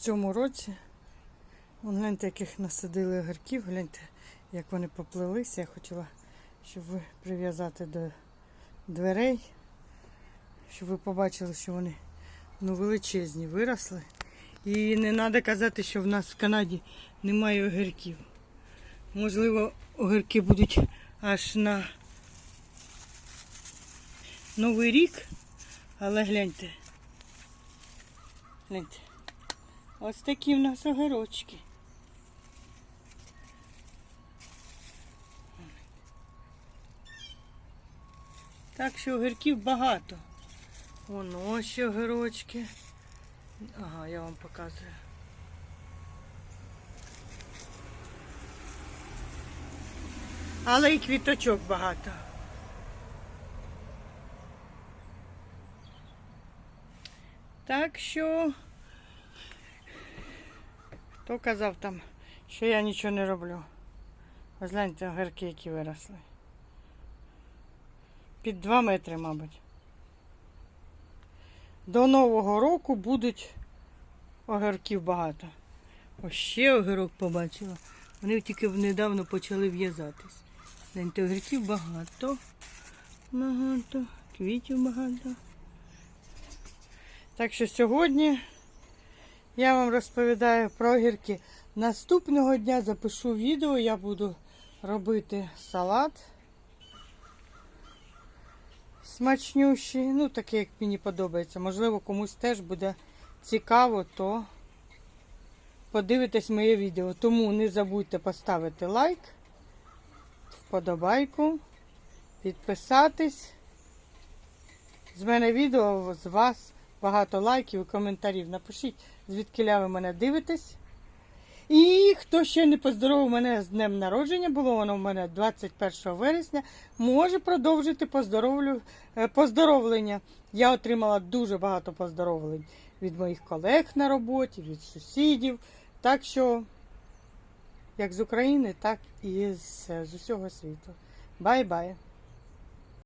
цьому році. Вон, гляньте, яких насадили огірків, гляньте, як вони поплилися. Я хотіла, щоб ви прив'язати до дверей, щоб ви побачили, що вони ну, величезні виросли. І не треба казати, що в нас в Канаді немає огірків. Можливо, огірки будуть аж на Новий рік, але гляньте. Гляньте. Ось такі в нас огірочки. Так що огірків багато. Воно ще огірочки. Ага, я вам показую. Але і квіточок багато. Так що, хто казав там, що я нічого не роблю? Ось гляньте огірки, які виросли. Під 2 метри, мабуть. До Нового року будуть огірків багато. Ось ще огірок побачила. Вони тільки недавно почали в'язатись. Гляньте, огірків багато. Багато. Квітів багато. Так що сьогодні я вам розповідаю про огірки. Наступного дня запишу відео, я буду робити салат. Смачнющий, ну такий, як мені подобається. Можливо, комусь теж буде цікаво, то подивитесь моє відео. Тому не забудьте поставити лайк, вподобайку, підписатись. З мене відео, з вас багато лайків і коментарів. Напишіть, звідки ви мене дивитесь. І хто ще не поздоровив мене з днем народження, було воно в мене 21 вересня, може продовжити е, поздоровлення. Я отримала дуже багато поздоровлень від моїх колег на роботі, від сусідів. Так що, як з України, так і з, з усього світу. Бай-бай!